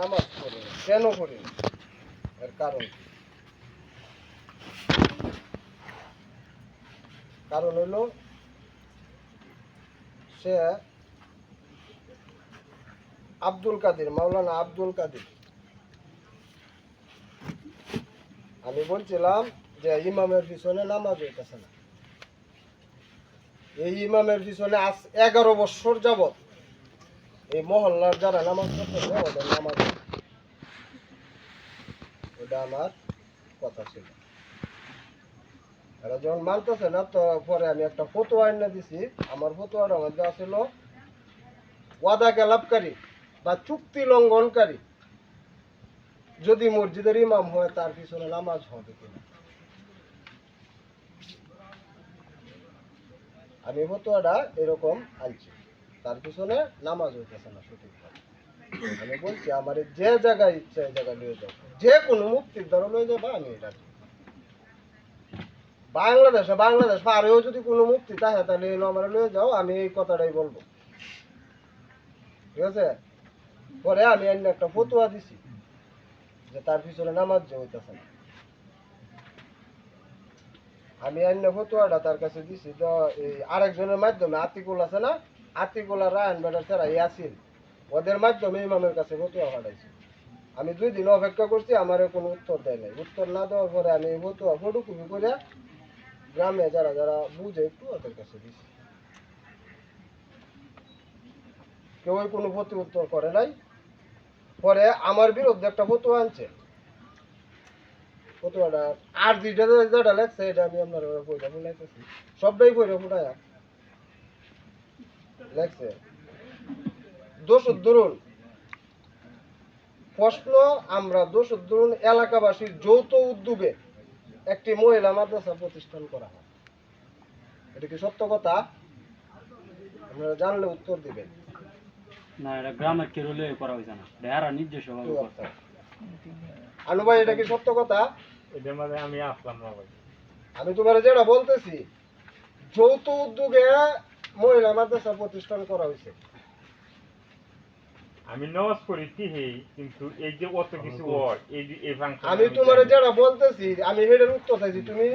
নামাজ পড়ি। কেন পড়ি? এর কারণ? কারণ হলো সে আব্দুল কাদের, মাওলানা আব্দুল কাদের আমি বলছিলাম যে ইমামের পিছনে নামাজ হইতেছে না এই ইমামের পিছনে আজ এগারো বছর যাবত এই মহল্লার যারা নামাজ পড়তেছে ওদের নামাজ। এটা আমার কথা ছিল। এরা যখন মানতেছে না, তো পরে আমি একটা ফতোয়া এনে দিছি। আমার ফতোয়ার মধ্যে আছিল ওয়াদা গেলাপকারী বা চুক্তি লঙ্ঘনকারী। যদি মসজিদের ইমাম হয়, তার পিছনে নামাজ হবে কিনা। আমি ফতোয়াটা এরকম আনছি। তার পিছনে নামাজ হইতেছে না সঠিকভাবে আমি বলছি, আমার যে জায়গায় ইচ্ছা এই জায়গায় নিয়ে যাও। যে কোনো মুক্তির দ্বারা লয়ে যাব, আমি এটা বাংলাদেশে, বাংলাদেশ পারেও যদি কোনো মুক্তি থাকে তাহলে এলো আমার লয়ে যাও, আমি এই কথাটাই বলব। ঠিক আছে? পরে আমি অন্য একটা ফতুয়া দিছি, যে তার পিছনে নামাজ যে হইতেছে না। আমি অন্য ফতুয়াটা তার কাছে দিছি তো এই আরেকজনের মাধ্যমে আতিকুল আছে না আতিকুল আর রায়ন বেটার ছাড়া ইয়াসিন। ওদের মাধ্যমে ইমামের কাছে ফতুয়া পাঠাইছি। আমি দুই দিন অপেক্ষা করছি আমার কোনো উত্তর দেয় নাই। উত্তর না দেওয়ার পরে আমি ফতুয়া ফটোকপি করে গ্রামে যারা যারা বুঝে একটু ওদের কাছে দিছি। কেউই কোনো প্রতি উত্তর করে নাই। পরে আমার বিরুদ্ধে একটা ফতুয়া আনছে। ফতুয়াটা আর যেটা যেটা লেখছে, এটা আমি আপনার বইটা ফুলাইতেছি সবটাই বইটা ফুটায়া। দোষ প্রশ্ন আমরা দোষ এলাকাবাসীর যৌথ উদ্যোগে একটি মহিলা মাদ্রাসা প্রতিষ্ঠান করা হয়। এটা কি সত্য কথা? আপনারা জানলে উত্তর দিবেন। না এটা গ্রামের করা হয়েছে না। নিজস্ব কথা? আনু ভাই এটা কি সত্য কথা? এটার মধ্যে আমি আসলাম না ভাই। আমি তোমার যেটা বলতেছি যৌথ উদ্যোগে মহিলা মাদ্রাসা প্রতিষ্ঠান করা হয়েছে। আমি নামাজ পড়ি ঠিকই কিন্তু এই যে অত কিছু এই এই ফাংশন আমি তোমার যেটা বলতেছি আমি এটার উত্তর চাইছি তুমি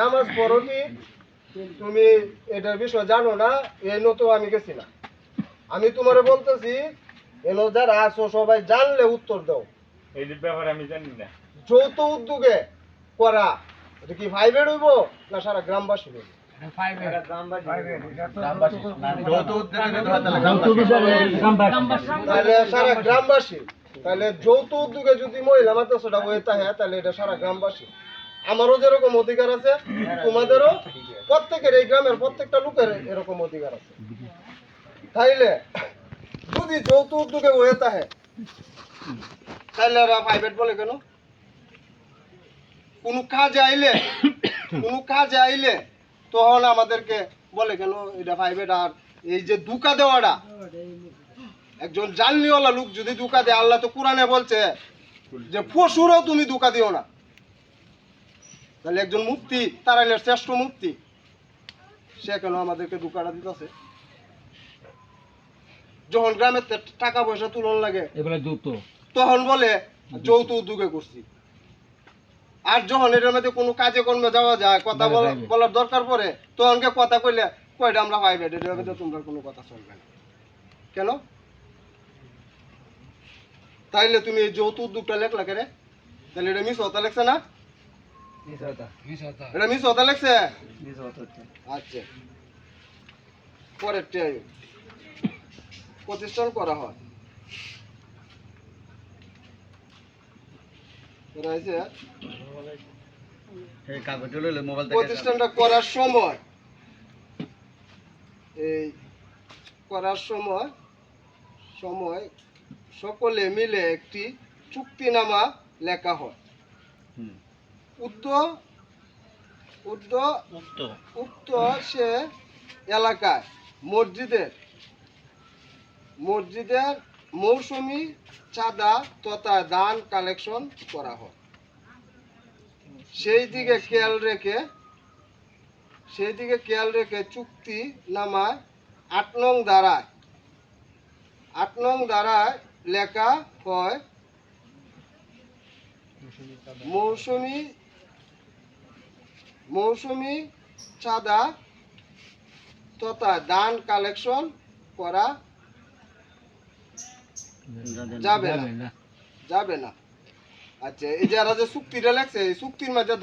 নামাজ পড়ো কি? তুমি এটার বিষয় জানো না এই নতো আমি গেছি না। আমি তোমারে বলতেছি এনো যারা আছো সবাই জানলে উত্তর দাও। এই যে ব্যাপারে আমি জানি না। যৌথ উদ্যোগে করা এটা কি ফাইভের হইব না সারা গ্রামবাসী হইব? গ্রামবাসী তাহলে যৌথ উদ্যোগে যদি মহিলা মাদ্রাসাটা হয়ে থাকে তাহলে এটা সারা গ্রামবাসী আমারও যেরকম অধিকার আছে তোমাদেরও প্রত্যেকের এই গ্রামের প্রত্যেকটা লোকের এরকম অধিকার আছে তাইলে যদি যৌথ উদ্যোগে হয়ে থাকে তাহলে প্রাইভেট বলে কেন কোনো কাজে আইলে কোনো কাজে আইলে তখন আমাদেরকে বলে কেন এটা প্রাইভেট আর এই যে দুকা দেওয়াটা একজন জানলিওয়ালা লোক যদি দুকা দেয় আল্লাহ তো কোরআনে বলছে যে পশুরও তুমি দুকা দিও না। তাহলে একজন মুক্তি তারাইলের শ্রেষ্ঠ মুক্তি সে কেন আমাদেরকে দুকাটা দিতেছে? যখন গ্রামের তে- টাকা পয়সা তুলন লাগে এগুলো তখন বলে যৌতুক উদ্যোগে করছি। আর যখন এটার মধ্যে কোনো কাজে কর্মে যাওয়া যায় কথা বলা- বলার দরকার পড়ে তখন কে কথা কইলে কয়টা আমরা পাইবে এটার মধ্যে তোমরা কোনো কথা চলবে না। কেন? তাইলে তুমি এই যৌথ উদ্যোগটা লেখলা কেরে তাহলে এটা মিস হতা লেখছে না? এটা মিস হতা লেখছে? আচ্ছা। পরের টাইম প্রতিষ্ঠান করা হয় করা হয়েছে প্রতিষ্ঠানটা করার সময় এই করার সময় সময় সকলে মিলে একটি চুক্তিনামা লেখা হয়। উক্ত উক্ত। উক্ত সে এলাকায় মসজিদের মসজিদের মৌসুমি চাঁদা তথা দান কালেকশন করা হয়। সেই দিকে খেয়াল রেখে, সেই দিকে খেয়াল রেখে চুক্তি নামায় আট নং ধারায়। আট নং ধারায় লেখা হয়, মৌসুমি মৌসুমি চাঁদা তথা দান কালেকশন করা যাবে না। যাবে না। আচ্ছা এই যারা যে চুক্তিটা লেখছে এই চুক্তির মাঝে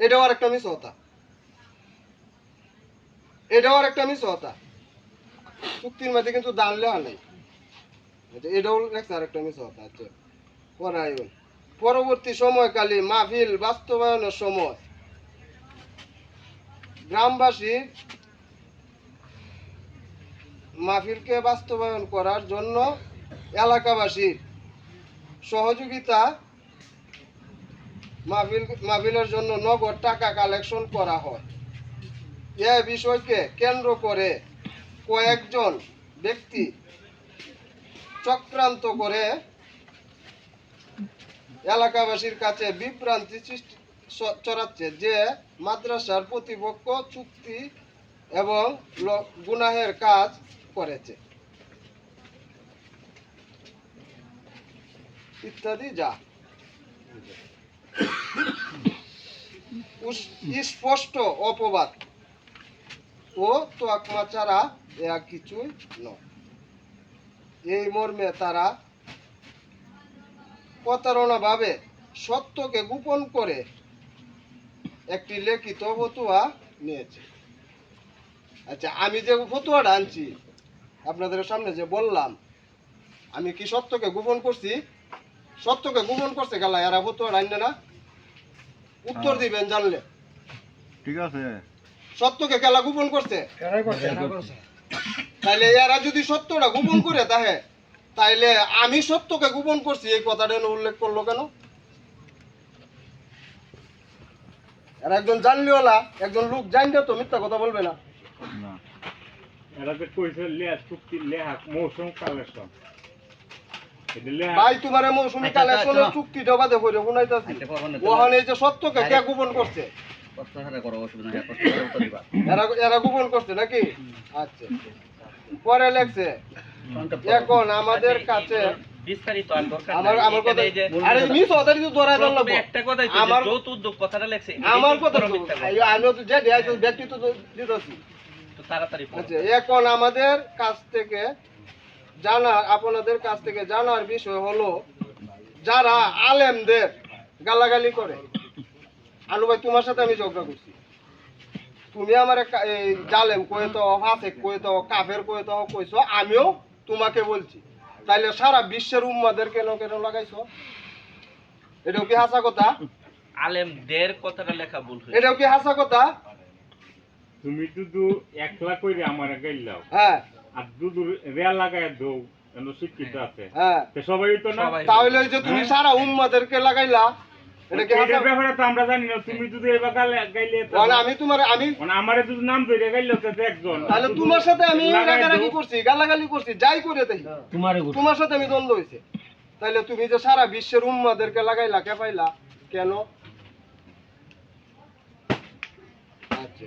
এটাও আরেকটা মিস হতা এটাও আরেকটা মিস হতা চুক্তির মাঝে কিন্তু দান লেখা নেই। আচ্ছা, এটাও মিস হতা আচ্ছা পরায়ণ পরবর্তী সময়কালে মাহফিল বাস্তবায়নের সময় গ্রামবাসীর মাহফিলকে বাস্তবায়ন করার জন্য এলাকাবাসীর সহযোগিতা মাহফিল, মাহফিলের জন্য নগদ টাকা কালেকশন করা হয়। এ বিষয়কে কেন্দ্র করে কয়েকজন ব্যক্তি চক্রান্ত করে এলাকাবাসীর কাছে বিভ্রান্তি সৃষ্টি, চড়াচ্ছে যে মাদ্রাসার প্রতিপক্ষ চুক্তি এবং গুনাহের কাজ করেছে। ইত্যাদি যা। স্পষ্ট অপবাদ। ও তোয়াকমা ছাড়া এয়া কিছুই নয়। এই মর্মে তারা প্রতারণা ভাবে সত্যকে গোপন করে একটি লিখিত ফতুয়া নিয়েছে। আচ্ছা আমি যে ফতুয়াটা আনছি আপনাদের সামনে যে বললাম আমি কি সত্যকে গোপন করছি? সত্যকে গোপন করছে গেলা এরা ফতুয়াটা আনলে না? উত্তর দিবেন জানলে। ঠিক আছে। সত্যকে খেলা গোপন করছে? তাইলে এরা যদি সত্যটা গোপন করে তাহে তাইলে আমি সত্যকে গোপন করছি এই কথাটা উল্লেখ করল কেন? এরা একজন জানলিওলা একজন লোক জানলে তো মিথ্যা কথা বলবে না। এরা কইছে লেহা চুক্তি লেহা মৌসুম কালেকশন ভাই তোমার মৌসুমি কালেকশনের। চুক্তিটা বাদে শুনাইতাছি। পরবর্তী ওখানে এই যে সত্যকে কে গোপন করছে? প্রশ্ন সাথে করো অসুবিধা নেই প্রশ্ন করে উত্তর দিবা। এরা এরা গোপন করছে নাকি? আচ্ছা পরে লেখছে এখন আমাদের কাছে বিস্তারিত আর দরকার আমার আমার কথা আরে মিস একটা কথাই আমার কথাটা লেখছে আমার আমি তো যে ব্যক্তি তো দিতেছি। তাড়াতাড়ি আচ্ছা এখন আমাদের কাছ থেকে জানার আপনাদের কাছ থেকে জানার বিষয় হলো যারা আলেমদের গালাগালি করে। আলু ভাই তোমার সাথে আমি ঝগড়া করছি। তুমি আমার জালেম কয়ে তো হাসে কয়ে তো কাফের কয়ে তো কইছো আমিও তোমাকে বলছি। তাইলে সারা বিশ্বের উম্মাদের কেন কেন লাগাইছো? এটাও কি হাসা কথা? আলেমদের কথাটা লেখা ভুল এটাও কি হাসা কথা? তুমি দুদু একলা কইরে আমার গাইলাও। হ্যাঁ। আর দুদু রেল লাগায় দৌ শিক্ষিত আছে। হ্যাঁ। সবাই তো না? তাহলে যে তুমি সারা উম্মাদেরকে লাগাইলা এটা কি হাসা এটার ব্যাপারে তো আমরা জানি না তুমি যদি এবার গাইলে মানে আমি তোমার আমি মানে আমারে যদি নাম ধরে গাইলে তো একজন। তাহলে তোমার সাথে আমি রাগারাগি করছি গালাগালি করছি যাই করে তাই তোমার সাথে আমি দ্বন্দ্ব হয়েছে তাইলে তুমি যে সারা বিশ্বের উম্মাদেরকে লাগাইলা কে পাইলা? কেন আচ্ছা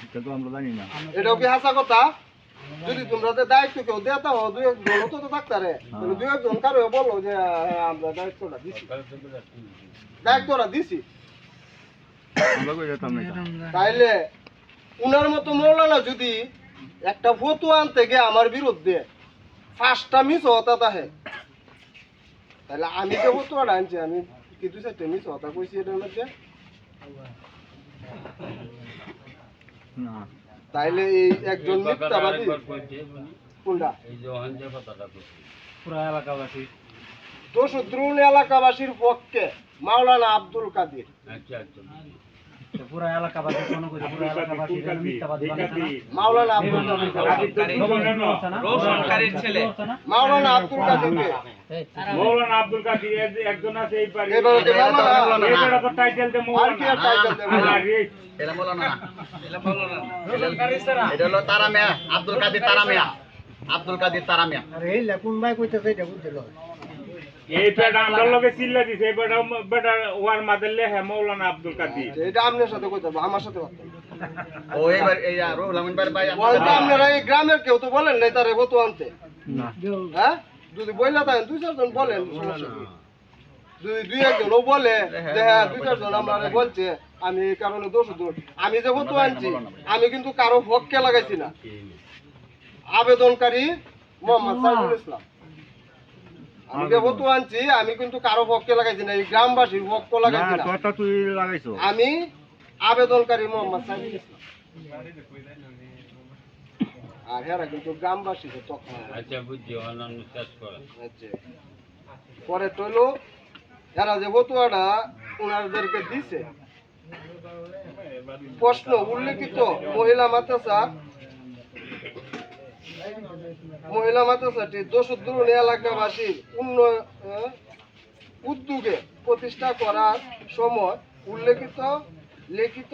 সেটা তো আমরা জানি না। এটাও কি হাসা কথা? যদি তোমরা দায়িত্ব কেউ দেতা হো দুই একজন হতো তো ডাক্তারে তাহলে দুই একজন কারও বলো যে হ্যাঁ, আমরা দায়িত্বটা দিছি। দায়িত্বটা দিছি। তাইলে উনার মতো মৌলানা যদি একটা ফতুয়া আনতে গিয়ে আমার বিরুদ্ধে পাঁচটা মিস হতা তাহে তাহলে আমি যে ফতুয়াটা আনছি আমি কি দুই চারটে মিস হতা কইছি এটার মধ্যে। না। তাইলে এই একজন মিথ্যাবাদী? কোনটা? পুরা এলাকাবাসী। তো শত্রুল এলাকাবাসীর পক্ষে মাওলানা আব্দুল কাদির। পুরা এলাকাবাসী মনে পুরা এলাকাবাসী? মিথ্যাবাদী? মাওলানা আব্দুল কাদের। ছেলে। মাওলানা আব্দুল কাদেরকে মৌলানা আব্দুল কাদির একজন আছে এই পারে মাওলানা। বেটা তো টাইটেল দে আর কি আর মৌলানা টাইটেল দেবে? আর এই এটা এটা এটা হলো তারা মিয়া আব্দুল কাদির তারা মিয়া। আব্দুল কাদির তারা মিয়া। এই বেটা আমরা লগে চিল্লা দিছে এই বেটা বেটা ওয়ার মাঝে লেহে মৌলানা আব্দুল কাদির। এটা আপনার সাথে কইতে আমার সাথে পারতেন ও এইবার এই আর রুহুল ভাই ভাই আপনারা এই গ্রামের কেউ তো বলেন নাই তারে কত আনতে। না। হ্যাঁ? যদি বইলা থাকেন দুই চারজন বলেন যদি দুই একজন ও বলে যে হ্যাঁ দুই চারজন আমরা বলছে আমি এই কারণে দোষ দোষ আমি যে কত আনছি আমি কিন্তু কারও পক্ষে লাগাইছি না। আবেদনকারী মোহাম্মদ সাইফুল ইসলাম। আমি যে কত আনছি আমি কিন্তু কারও পক্ষে লাগাইছি না এই গ্রামবাসীর পক্ষ লাগাইছি না। তোরটা তুই লাগাইছো। আমি আবেদনকারী মোহাম্মদ সাইফুল ইসলাম। আর হেরা কিন্তু গ্রামবাসী তখন। আচ্ছা বুঝছি অনন্য শেষ করা। আচ্ছা। পরে তৈলো এরা যে বতুয়াটা ওনাদেরকে দিছে। প্রশ্ন উল্লেখিত মহিলা মাদ্রাসা মহিলা মাদ্রাসাটি দোষদ্রুণী এলাকাবাসীর উন্নয়ন উদ্যোগে প্রতিষ্ঠা করার সময় উল্লেখিত লিখিত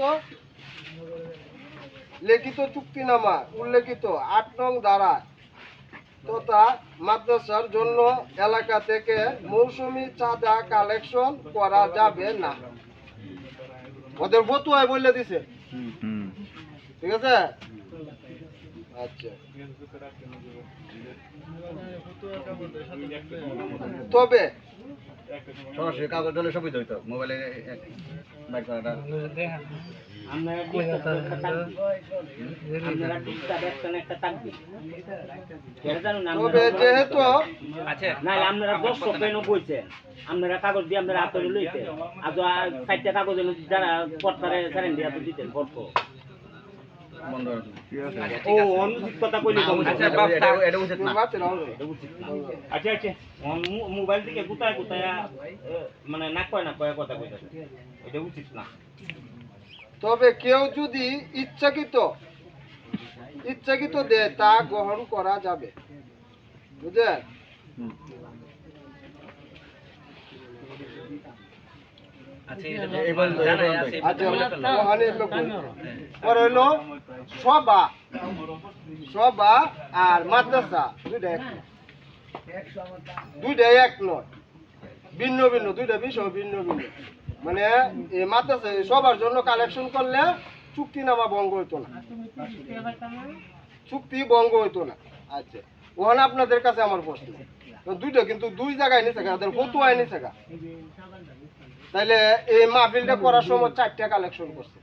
লিখিত চুক্তিনামা উল্লেখিত আট নং দ্বারা তথা মাদ্রাসার জন্য এলাকা থেকে মৌসুমি চাঁদা কালেকশন করা যাবে না। ওদের বতুয়ায় বলে দিছে। ঠিক আছে? তবে সরাসরি কাগজ হলে সুবিধা হইতো মোবাইলে বাইক করাটা। তবে নাহলে আপনারা আপনারা কাগজ দিয়ে আপনারা হাতে লইতে আর চারটা কাগজ যারা সারেন দিয়ে দিতেন ফটো বন্ধ হয়ে ঠিক আছে। ও অনুচিত কথা কইলে আচ্ছা, বাপ, এটা- এটা উচিত না। মারতে না। হবে। আচ্ছা। আচ্ছা মোবাইল থেকে গুতায় গুতায় মানে না কয় না কয় কথা কইতাছে? এটা উচিত না। তবে কেউ যদি ইচ্ছাকৃত ইচ্ছাকৃত দেয় তা গ্রহণ করা যাবে। বুঝলেন আছে এটা এই পর্যন্ত, এই জানাই পর্যন্ত। আছে আচ্ছা ওখানে লোক পরে হইল সভা। সভা আর মাদ্রাসা দুইটা এক। দুইটা এক নয় ভিন্ন ভিন্ন দুইটা বিষয় ভিন্ন ভিন্ন। মানে এই মাদ্রাসা সবার জন্য কালেকশন করলে চুক্তিনামা ভঙ্গ হইতো না। চুক্তি ভঙ্গ হইতো না। আচ্ছা ওখানে আপনাদের কাছে আমার প্রশ্ন। দুইটা কিন্তু দুই জায়গায় নিছে গা তাদের ফতুয়ায় নিছে গা। তাইলে এই মাহফিলটা করার সময় চারটা কালেকশন করছে।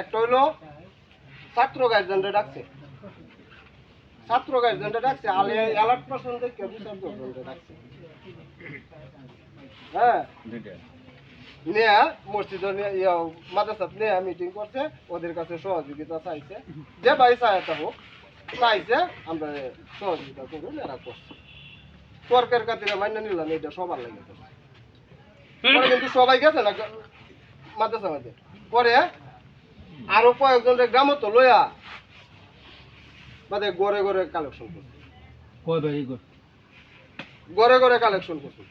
একটা হইল ছাত্র গার্জেনরা ডাকছে। ছাত্র গার্জেনরা ডাকছে আলে অ্যালার্ট পার্সন দেখে বিচার গার্জেনরা ডাকছে। হ্যাঁ? দুইটা। নিয়ে মসজিদ মাদ্রাসা নিয়ে মিটিং করছে ওদের কাছে সহযোগিতা চাইছে। যে ভাই সহায়তা হোক চাইছে আমরা সহযোগিতা করুন এরা করছে। তর্কের খাতিরে মান্য নিলাম এটা সবার লাগে। কিন্তু সবাই গেছে না মাদ্রাসা মাঝে। পরে আরও তো লইয়া মানে গড়ে গড়ে কালেকশন করছে। কয় ভেরি গুড? গড়ে গড়ে কালেকশন করছে।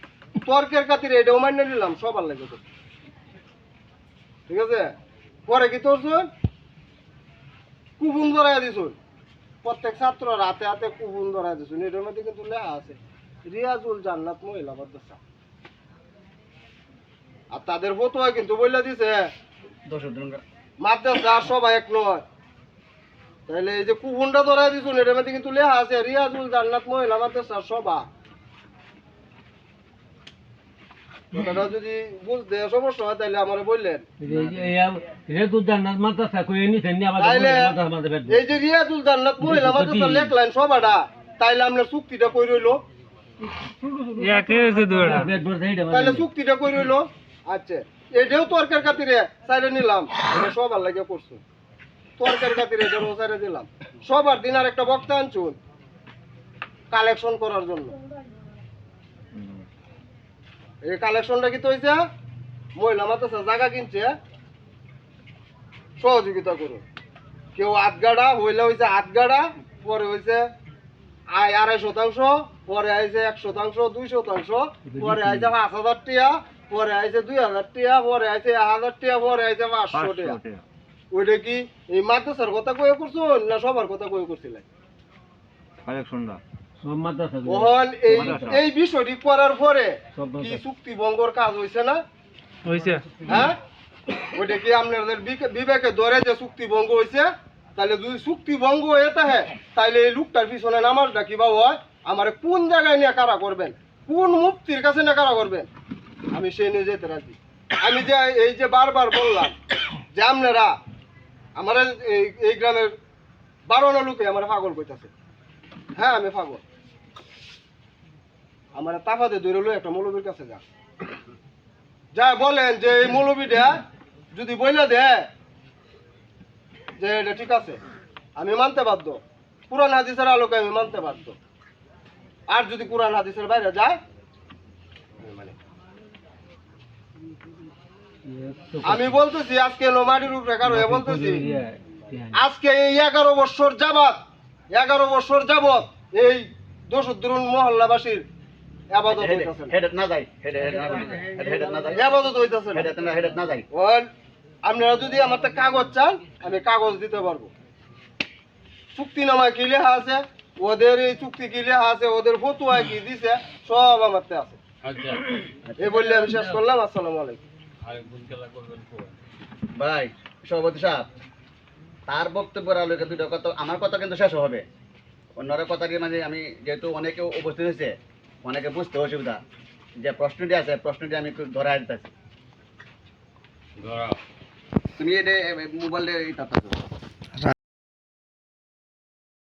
তর্কের খাতিরে এটাও মান্য নিলাম সবার লাগে ঠিক আছে? পরে কি কুপুন ধরাই দিছুন। প্রত্যেক ছাত্র রাতে হাতে কুপুন ধরাই দিছুন। এটার মধ্যে কিন্তু লেখা আছে রিয়াজুল জান্নাত মহিলা মাদ্রাসা। আর তাদের ফটোয়া কিন্তু বলে দিছে। মাদ্রাসা সবাই এক নয়। তাহলে এই যে কুপুনটা ধরাই দিছুন এটার মধ্যে কিন্তু লেখা আছে রিয়াজুল জান্নাত মহিলা মাদ্রাসা সভা। কথাটা যদি বুঝতে সমস্যা হয় তাহলে আমার বললেন। তাইলে এই যে রিয়াজুল জান্নাত মহিলা মাদ্রাসা লেখলেন সবাটা তাইলে আপনার চুক্তিটা কই রইল? তাহলে চুক্তিটা কই রইল? আচ্ছা এটাও তর্কের খাতিরে সাইডে নিলাম। সবার লাগে করছ। তর্কের খাতিরে এটা সাইডে দিলাম। সবার দিন আর একটা বক্তা আনছুন। কালেকশন করার জন্য। এই কালেকশনটা কি হয়েছে? মহিলা মাদ্রাসা জায়গা কিনছে। সহযোগিতা করুন। কেউ আট গাড়া হইলে হয়েছে আট গাড়া পরে হয়েছে আয় আড়াই শতাংশ পরে আইছে এক শতাংশ দুই শতাংশ পরে আইছে পাঁচ হাজার টিয়া পরে আইছে দুই হাজার টিয়া পরে আইছে এক হাজার টিয়া পরে আইছে পাঁচশো টিয়া। ওইটা কি এই মাদ্রাসার কথা কয়ে করছ না সবার কথা কয়ে এই এই বিষয়টি করার পরে কি চুক্তি ভঙ্গর কাজ হয়েছে না? হয়েছে হ্যাঁ? ওইটা কি আপনাদের বিকে- বিবেকে ধরে যে চুক্তি ভঙ্গ হয়েছে তাহলে যদি চুক্তি ভঙ্গ হয়ে থাকে তাহলে এই লোকটার পিছনে নামাজটা কিবা হয়? আমার কোন জায়গায় নিয়ে কারা করবেন? কোন মুক্তির কাছে নিয়ে কারা করবেন? আমি সেই নিয়ে যেতে রাজি। আমি যে এই যে বারবার বললাম যে আপনারা, আমার এই এই গ্রামের বারোনা লোকে আমার পাগল কইতাছে। হ্যাঁ আমি পাগল। আমার তাফাতে দূরে লো একটা মৌলবীর কাছে যা যা বলেন যে এই মৌলবীটা যদি বইলে দে যে এটা ঠিক আছে, আমি মানতে বাধ্য। কোরআন, হাদিসের আলোকে আমি মানতে বাধ্য। আর যদি কোরআন, হাদিসের বাইরে যায় আমি মানি না। আমি বলতেছি আজকে নোমাডির উপরে কারও বলতেছি আজকে এই এগারো বছর যাবত এগারো বছর যাবত এই দোষদ্রুন মহল্লাবাসীর আবাদত হইতাছে। না। হেডেট না যাই হেডে হেডে না যাই হেডেট না যাই। আবাদত হইতাছে না। হেডেট না হেডেট না যাই। ওর আপনারা যদি আমার তো কাগজ চান আমি কাগজ দিতে পারব। চুক্তিনামায় কি লেখা আছে? ওদের এই চুক্তি কি লেখা আছে? ওদের ফতুয়ায় কি দিছে? সব আমার তে আছে এই বললে আমি শেষ করলাম। আসসালামু আলাইকুম। ভাই সভাপতি সাহেব তার বক্তব্যের আলোকে দুটো কথা আমার কথা কিন্তু শেষ হবে। অন্যরা কথা মানে আমি যেহেতু অনেকে উপস্থিত হয়েছে অনেকে বুঝতে অসুবিধা। যে প্রশ্নটি আছে প্রশ্নটি আমি একটু ধরা দিতেছি। তুমি এটা মোবাইলে এই তাত্তা